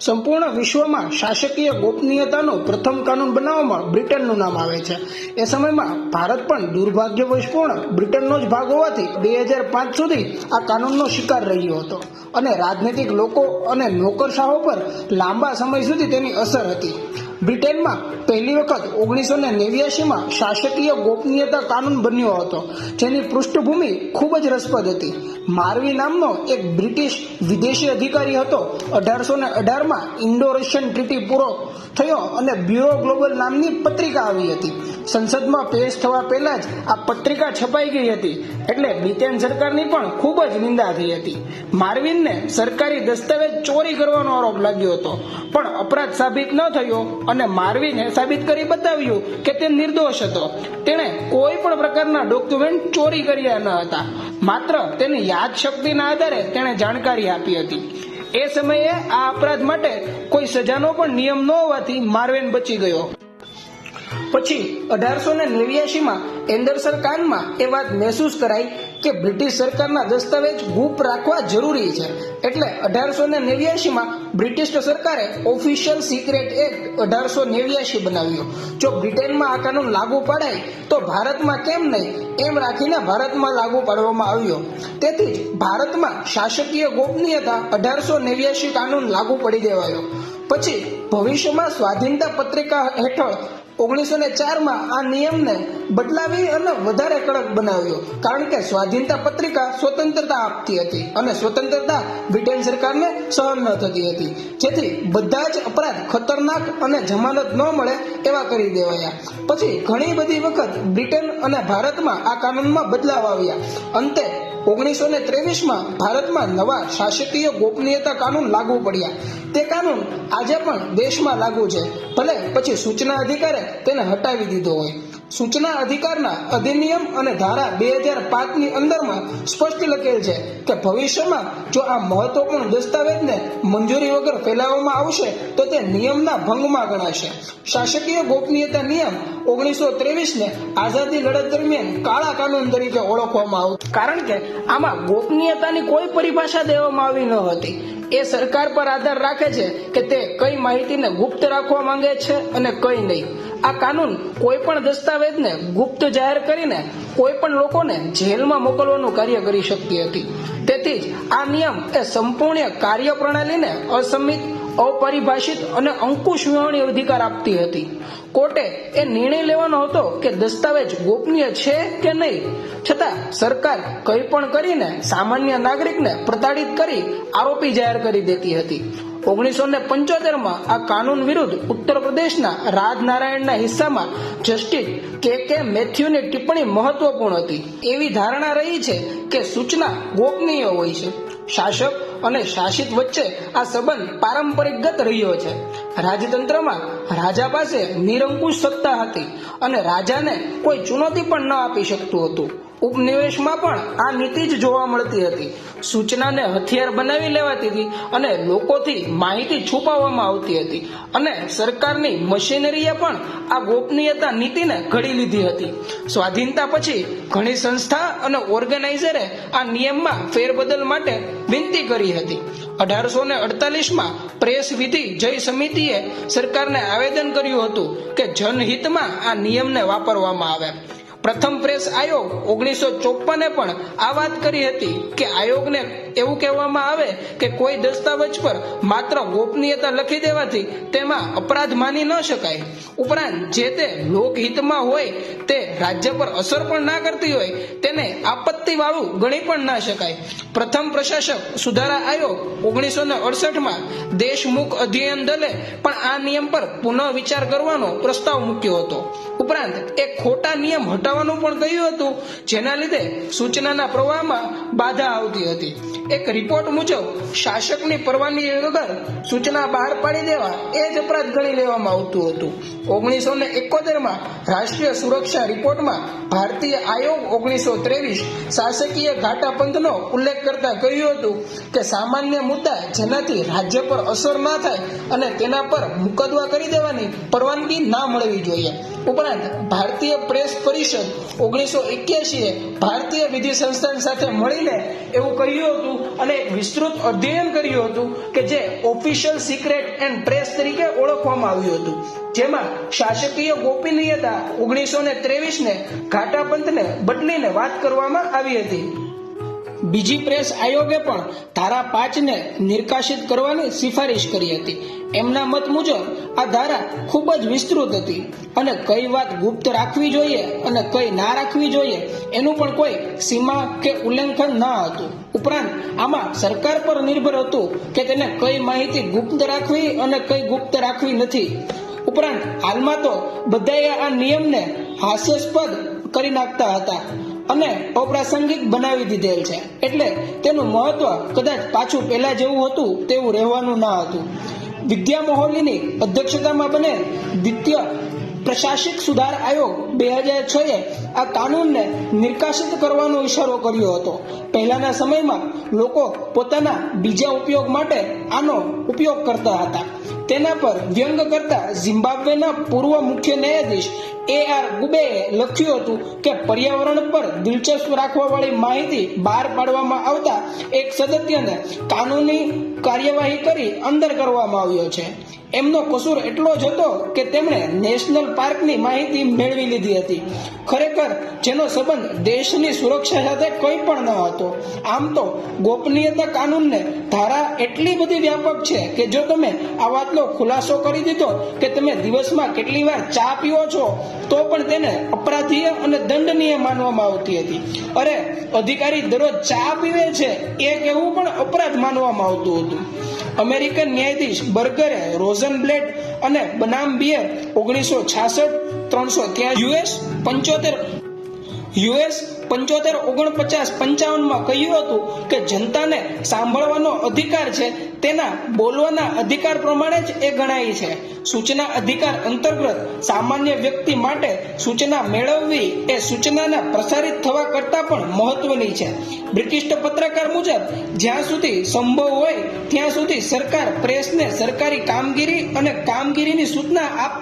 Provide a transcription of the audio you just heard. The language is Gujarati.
સંપૂર્ણ વિશ્વમાં શાસકીય ગોપનીયતાનો પ્રથમ કાનૂન બનાવવામાં બ્રિટનનું નામ આવે છે. એ સમયમાં ભારત પણ દુર્ભાગ્યવશપૂર્ણ બ્રિટનનો જ ભાગ હોવાથી બે હજાર પાંચ સુધી આ કાનૂનનો શિકાર રહ્યો હતો અને રાજનૈતિક લોકો અને નોકરશાહો પર લાંબા સમય સુધી તેની અસર હતી. બ્રિટનમાં પહેલી વખત ઓગણીસો ને નેવ્યાસીમાં શાસકીય ગોપનીયતા કાનૂન બન્યો હતો. જેની પૃષ્ઠભૂમિ ખૂબ જ રસપ્રદ હતી. માર્વી નામનો એક બ્રિટિશ વિદેશી અધિકારી હતો. અઢારસો ને અઢારમાં ઇન્ડો રશિયન ટ્રીટી પૂરો થયો અને બ્યુરો ગ્લોબલ નામની પત્રિકા આવી હતી. સંસદમાં પેશ થવા પહેલા જ આ પત્રિકા છપાઈ ગઈ હતી. એટલે બ્રિટેન સરકારની પણ ખૂબ જ નિંદા થઈ હતી. માર્વિનને સરકારી દસ્તાવેજ ચોરી કરવાનો આરોપ લાગ્યો હતો. પણ અપરાધ સાબિત ન થયો અને માર્વિને સાબિત કરી બતાવ્યું કે તે નિર્દોષ હતો. તેણે કોઈ પણ પ્રકારના ડોક્યુમેન્ટ ચોરી કર્યા ન હતા. માત્ર તેની યાદશક્તિના આધારે તેણે જાણકારી આપી હતી. એ સમયે આ અપરાધ માટે કોઈ સજાનો પણ નિયમ ન હોવાથી માર્વેન બચી ગયો. પછી અઢારસો ને નેવ્યાસીમાં એન્ડરસર કાનમાં એ વાત મહેસૂસ કરાઈ કે બ્રિટિશ સરકારના દસ્તાવેજ ગુપ રાખવા જરૂરી છે. એટલે અઢારસો ને નેવ્યાસીમાં બ્રિટિશ સરકારે ઓફિશિયલ સિક્રેટ એક્ટ અઢારસો નેવ્યાસી બનાવ્યો. જો બ્રિટનમાં આ કાનૂન લાગુ પડાય, તો ભારતમાં કેમ નહીં? એમ રાખીને ભારતમાં લાગુ પાડવામાં આવ્યો. તેથી જ ભારતમાં શાસકીય ગોપનીયતા અઢારસો નેવ્યાસી કાનૂન લાગુ પડી દેવાયો. પછી ભવિષ્યમાં સ્વાધીનતા પત્રિકા હેઠળ ઓગણીસો ને ચારમાં આ નિયમને બદલાવી અને વધારે કડક બનાવ્યો. કારણ કે સ્વાધીનતા પત્રિકા સ્વતંત્રતા આપતી હતી અને સ્વતંત્રતા બ્રિટેન સરકારને સહન ન થતી હતી. જેથી બધા જ અપરાધ ખતરનાક અને જમાનત ન મળે એવા કરી દેવાયા. પછી ઘણી બધી વખત બ્રિટન અને ભારતમાં આ કાનૂનમાં બદલાવ આવ્યા. અંતે ઓગણીસો ને ત્રેવીસમાં ભારતમાં નવા શાસકીય ગોપનીયતા કાનૂન લાગુ પડ્યા. તે કાનૂન આજે પણ દેશમાં લાગુ છે. ભલે પછી સૂચના અધિકારે તેને હટાવી દીધો હોય. સૂચના અધિકારના અધિનિયમ અને ધારા બે હજાર પાંચની અંદરમાં સ્પષ્ટ લખેલ છે કે ભવિષ્યમાં જો આ મહત્વપૂર્ણ દસ્તાવેજને મંજૂરી વગર ફેલાવવામાં આવશે, તો તે નિયમના ભંગમાં ગણાશે. શાસકીય ગોપનીયતા નિયમ ઓગણીસો ત્રેવીસને આઝાદી લડત દરમિયાન કાળા કાનૂન તરીકે ઓળખવામાં આવતું. કારણ કે આમાં ગોપનીયતાની કોઈ પરિભાષા દેવામાં આવી ન હતી. એ સરકાર પર આધાર રાખે છે કે તે કઈ માહિતીને ગુપ્ત રાખવા માંગે છે અને કઈ નહીં. આ કાનૂન કોઈ પણ દસ્તાવેજને ગુપ્ત જાહેર કરીને કોઈ પણ લોકોને જેલમાં મોકલવાનું કાર્ય કરી શકતી હતી. તેથી જ આ નિયમ એ સંપૂર્ણ કાર્યપ્રણાલીને અસમિત અપરિભાષિત અને અંકુશ વિવરણી અધિકાર આપતી હતી. કોર્ટે એ નિર્ણય લેવાનો હતો કે દસ્તાવેજ ગોપનીય છે કે નહીં. છતાં સરકાર કંઈ પણ કરીને સામાન્ય નાગરિકને પ્રતાડિત કરી આરોપી જાહેર કરી દેતી હતી. ઓગણીસો ને પંચોતેરમાં આ કાનૂન વિરુદ્ધ ઉત્તર પ્રદેશના રાજનારાયણના હિસ્સામાં જસ્ટિસ કે કે મેથ્યુની ટિપ્પણી મહત્વપૂર્ણ હતી. એવી ધારણા રહી છે કે સૂચના ગોપનીય હોય છે. શાસક અને શાસિત વચ્ચે આ સંબંધ પારંપરિકગત રહ્યો છે. રાજતંત્રમાં રાજા પાસે નિરંકુશ સત્તા હતી અને રાજાને કોઈ ચુનૌતી પણ ન આપી શકતું હતું. ઉપનિવેશમાં પણ આ નીતિ જ જોવા મળતી હતી. સૂચનાને હથિયાર બનાવી લેવાતી હતી અને લોકોથી માહિતી છુપાવવામાં આવતી હતી. અને સરકારની મશીનરીએ પણ આ ગોપનીયતા નીતિને ઘડી લીધી હતી. સ્વાધીનતા પછી ઘણી સંસ્થા અને ઓર્ગેનાઇઝરે આ નિયમમાં ફેરબદલ માટે વિનંતી કરી હતી. અઢારસો ને અડતાલીસમાં પ્રેસ વિધિ જય સમિતિએ સરકારને આવેદન કર્યું હતું કે જનહિતમાં આ નિયમને વાપરવામાં આવે. પ્રથમ પ્રેસ આયોગ ઓગણીસો ચોપને પણ આ વાત કરી હતી કે આયોગને એવું કહેવામાં આવે કે કોઈ દસ્તાવેજ પર માત્ર ગોપનીયતા લખી દેવાથી તેમાં અપરાધ માની ન શકાય. ઉપરાંત જે તે લોકહિતમાં હોય, તે રાજ્ય પર અસર પણ ના કરતી હોય, તેને આપત્તિ વાળું ગણી પણ ના શકાય. પ્રથમ પ્રશાસક સુધારા આયોગ ઓગણીસો ને અડસઠમાં દેશમુખ અધ્યયન દલે પણ આ નિયમ પર પુનઃ વિચાર કરવાનો પ્રસ્તાવ મૂક્યો હતો. ઉપરાંત એક ખોટા નિયમ હટાવવાનું પણ કહ્યું હતું, જેના લીધે સૂચનાના પ્રવાહમાં બાધા આવતી હતી. એક રિપોર્ટ મુજબ, શાસકની પરવાનગી વગર સૂચના બહાર પાડી દેવા એ જ અપરાધ ગણી લેવામાં આવતું હતું. ઓગણીસો ને એકોતેરમાં રાષ્ટ્રીય સુરક્ષા રિપોર્ટમાં ભારતીય આયોગ ઓગણીસો ત્રેવીસ શાસકીય ઘાટા પંથનો ઉલ્લેખ કરતા કહ્યું હતું કે સામાન્ય મુદ્દા જેનાથી રાજ્ય પર અસર ના થાય અને તેના પર મુકદવા કરી દેવાની પરવાનગી ના મળવી જોઈએ. ઉપરાંત ભારતીય પ્રેસ પરિષદ ઓગણીસો એક્યાસીએ ભારતીય વિધિ સંસ્થાન સાથે મળીને એવું કહ્યું હતું અને એક વિસ્તૃત અધ્યયન કર્યું હતું કે જે ઓફિશિયલ સિક્રેટ એન્ડ પ્રેસ તરીકે ઓળખવામાં આવ્યું હતું. જેમાં શાસકીય ગોપનીયતા ઓગણીસો ને ત્રેવીસ ને ઘાટાપંથને બદલીને વાત કરવામાં આવી હતી. બીજી પ્રેસ આયોગે પણ ધારા પાંચને નિર્કાશિત કરવાની સિફારિશ કરી હતી. એમના મત મુજબ આ ધારા ખૂબ જ વિસ્તૃત હતી અને કઈ વાત ગુપ્ત રાખવી જોઈએ અને કઈ ના રાખવી જોઈએ એનું પણ કોઈ સીમા કે ઉલ્લંઘન ન હતું. ઉપરાંત આમાં સરકાર પર નિર્ભર હતું કે તેને કઈ માહિતી ગુપ્ત રાખવી અને કઈ ગુપ્ત રાખવી નથી. ઉપરાંત હાલમાં તો બધાએ આ નિયમને હાસ્યાસ્પદ કરી નાખતા હતા. અને અપ્રાસંગિક બનાવી દીધેલ છે. એટલે તેનું મહત્વ કદાચ પાછું પહેલા જેવું હતું તેવું રહેવાનું ના હતું. વિદ્યા મોહલીની અધ્યક્ષતામાં બને દ્વિતીય પ્રશાસિક સુધાર આયોગ બે હજાર છ એ આ કાનૂનને નિર્કાશિત કરવાનો ઈશારો કર્યો હતો. પહેલાના સમયમાં લોકો પોતાના બીજા ઉપયોગ માટે આનો ઉપયોગ કરતા હતા. તેના પર વ્યંગ કરતા ઝિમ્બાબ્વેના પૂર્વ મુખ્ય ન્યાયાધીશ એ આર ગુબેએ લખ્યું હતું કે પર્યાવરણ પર દિલચસ્પ રાખવા વાળી માહિતી બહાર પાડવામાં આવતા એક સદસ્યને કાનૂની કાર્યવાહી કરી અંદર કરવામાં આવ્યો છે. એમનો કસૂર એટલો જ હતો કે તેમણે નેશનલ પાર્કની માહિતી મેળવી લીધી હતી. ખરેખર, જેનો સંબંધ દેશની સુરક્ષા સાથે કંઈ પણ ન હતો. આમ તો ગોપનીયતા કાનૂનને ધારા એટલી બધી વ્યાપક છે કે જો તમે આ વાતનો ખુલાસો કરી દીધો કે તમે દિવસમાં કેટલી વાર ચા પીવો છો, તો પણ તેને અપરાધીય અને દંડનીય માનવામાં આવતી હતી. અરે, અધિકારી દરરોજ ચા પીવે છે, એ કહેવું પણ અપરાધ માનવામાં આવતું હતું. અમેરિકન ન્યાયાધીશ બર્ગરે રોઝન બ્લેડ અને બનામ બિયર ઓગણીસો છાસઠ ત્રણસો ત્યાં યુએસ પંચોતેર યુએસ પંચોતેર, ઓગણપચાસ, પંચાવનમાં કહ્યું હતું કે જનતાને સાંભળવાનો અધિકાર છે, તેના બોલવાના અધિકાર પ્રમાણે જ એ ગણાય છે. સૂચના અધિકાર અંતર્ગત સામાન્ય વ્યક્તિ માટે સૂચના મેળવવી એ સૂચનાના પ્રસારિત થવા કરતાં પણ મહત્વની છે. બ્રિટિશ પત્રકાર મુજબ, જ્યાં સુધી સંભવ હોય, ત્યાં સુધી સરકાર પ્રેસને સરકારી કામગીરી અને કામગીરીની સૂચના આપ